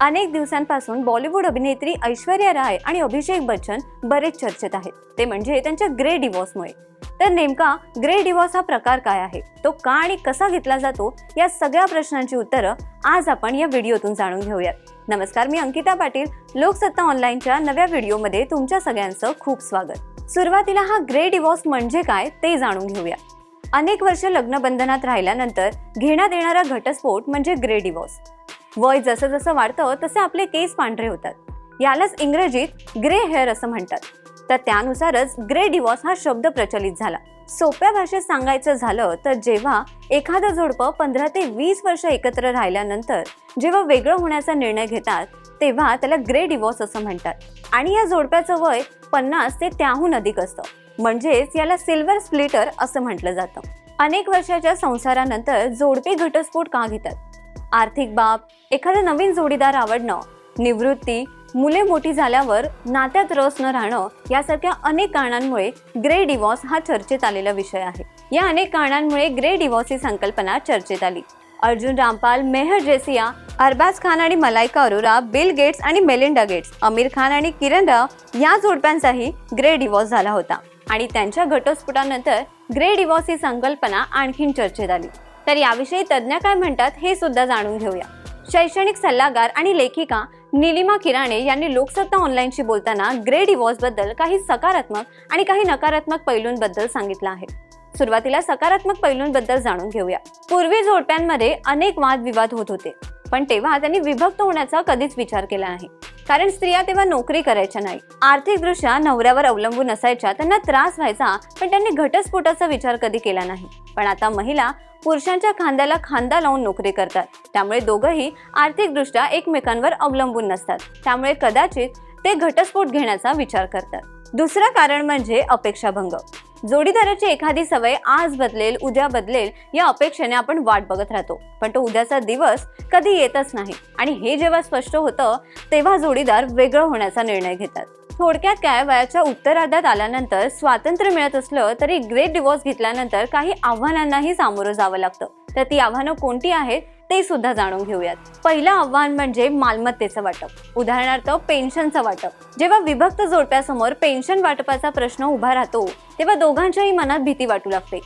अनेक दिवसांपासून बॉलिवूड अभिनेत्री ऐश्वर्या राय आणि अभिषेक बच्चन बरेच चर्चेत आहेत. ते म्हणजे त्यांच्या ग्रे डिवॉर्समुळे तर नेमका ग्रे डिवॉर्स हा प्रकार काय आहे? तो का आणि कसा घेतला जातो? या सगळ्या प्रश्नांची उत्तरं आज आपण या व्हिडिओतून जाणून घेऊयात. नमस्कार मी अंकिता पाटील. लोकसत्ता ऑनलाईनच्या नव्या व्हिडिओमध्ये तुमच्या सगळ्यांचं खूप स्वागत. सुरुवातीला हा ग्रे डिवॉर्स म्हणजे काय ते जाणून घेऊया. अनेक वर्ष लग्नबंधनात राहिल्यानंतर घेण्यात येणारा घटस्फोट म्हणजे ग्रे डिवॉर्स वय जसं जसं वाढतं तसे आपले केस पांढरे होतात. यालाच इंग्रजीत ग्रे हेअर असं म्हणतात. तर त्यानुसारच ग्रे डिवॉर्स हा शब्द प्रचलित झाला. सोप्या भाषेत सांगायचं झालं तर जेव्हा एखादं जोडपं पंधरा ते वीस वर्ष एकत्र राहिल्यानंतर जेव्हा वेगळं होण्याचा निर्णय घेतात तेव्हा त्याला ग्रे डिवॉर्स असं म्हणतात. आणि या जोडप्याचं वय पन्नास ते त्याहून अधिक असतं. म्हणजेच याला सिल्वर स्प्लिटर असं म्हटलं जातं. अनेक वर्षाच्या संसारानंतर जोडपे घटस्फोट का घेतात? आर्थिक बाब एखादा नवीन जोडीदार आवडणं निवृत्ती मुले मोठी झाल्यावर नात्यात रस न राहणं यासारख्या अनेक कारणांमुळे ग्रे डिवॉर्स हा चर्चेत आलेला विषय आहे. या अनेक कारणांमुळे ग्रे डिवॉर्स ही संकल्पना चर्चेत आली. अर्जुन रामपाल मेहर जेसिया अरबाज खान आणि मलायका अरोरा बिल गेट्स आणि मेलिंडा गेट्स आमिर खान आणि किरण राव या जोडप्यांचाही ग्रे डिवॉर्स झाला होता. आणि त्यांच्या घटस्फोटानंतर ग्रे डिवॉर्स ही संकल्पना आणखीन चर्चेत आली. तर याविषयी तज्ज्ञ काय म्हणतात हे सुद्धा जाणून घेऊया. शैक्षणिक सल्लागार आणि लेखिका निलिमा किराणे यांनी लोकसत्ता ऑनलाईनशी बोलताना ग्रे इवॉजबद्दल बद्दल काही सकारात्मक आणि काही नकारात्मक पैलूंबद्दल सांगितलं आहे. सुरुवातीला सकारात्मक पैलूंबद्दल जाणून घेऊया. पूर्वी जोडप्यांमध्ये अनेक वादविवाद होत होते पण तेव्हा त्यांनी विभक्त होण्याचा कधीच विचार केला नाही. कारण स्त्रिया तेव्हा नोकरी करायच्या नाही. आर्थिकदृष्ट्या नवऱ्यावर अवलंबून असायच्या त्यांना त्रास व्हायचा पण त्यांनी घटस्फोटाचा विचार कधी केला नाही. पण आता महिला पुरुषांच्या खांद्याला खांदा लावून नोकरी करतात. त्यामुळे दोघंही आर्थिकदृष्ट्या एकमेकांवर अवलंबून नसतात. त्यामुळे कदाचित ते घटस्फोट घेण्याचा विचार करतात. दुसरं कारण म्हणजे अपेक्षाभंग. जोडीदाराची एखादी सवय आज बदलेल उद्या बदलेल या अपेक्षेने आपण वाट बघत राहतो. पण तो उद्याचा दिवस कधी येतच नाही. आणि हे जेव्हा स्पष्ट होतं तेव्हा जोडीदार वेगळं होण्याचा निर्णय घेतात. थोडक्यात काय वयाच्या उत्तरार्धात आल्यानंतर स्वातंत्र्य मिळत असलं तरी ग्रेट डिवॉर्स घेतल्यानंतर काही आव्हानांनाही सामोरं जावं लागतं. तर ती आव्हानं कोणती आहेत? ते सुद्धा जाणून घेऊयात. पहिलं आव्हान म्हणजे मालमत्तेचं वाटप. उदाहरणार्थ पेन्शनचं वाटप. जेव्हा विभक्त जोडप्यासमोर पेन्शन वाटपाचा प्रश्न उभा राहतो तेव्हा दोघांच्याही मनात भीती वाटू लागते.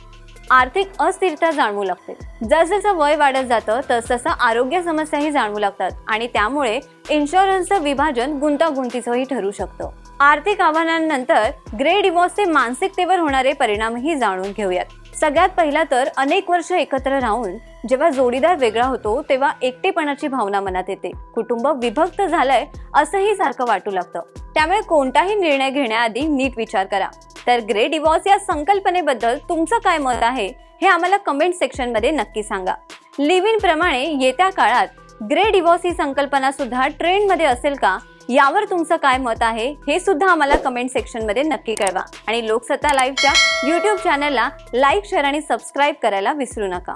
आर्थिक अस्थिरता जाणवू लागते. जसजसं वय वाढत जातं तसतसं आरोग्य समस्याही जाणवू लागतात आणि त्यामुळे इन्शुरन्सचं विभाजन गुंतागुंतीचंही ठरू शकतं. आर्थिक आव्हानांनंतर ग्रे डिवॉर्सचे मानसिकतेवर होणारे परिणामही जाणून घेऊयात. सगळ्यात पहिला तर अनेक वर्ष एकत्र राहून जेव्हा जोडीदार वेगळा होतो तेव्हा एकटेपणाची भावना मनात येते. कुटुंब विभक्त झालंय असंही सारखं वाटू लागतं. त्यामुळे कोणताही निर्णय घेण्याआधी नीट विचार करा. तर ग्रे डिवॉर्स या संकल्पनेबद्दल तुमचं काय मत आहे हे आम्हाला कमेंट सेक्शनमध्ये नक्की सांगा. लिव्ह इन प्रमाणे येत्या काळात ग्रे डिवॉर्स ही संकल्पना सुद्धा ट्रेंडमध्ये असेल का? यावर तुमचं काय मत आहे हे सुद्धा आम्हाला कमेंट सेक्शनमध्ये नक्की कळवा. आणि लोकसत्ता लाईव्हच्या यूट्यूब चॅनलला लाईक शेअर आणि सबस्क्राईब करायला विसरू नका.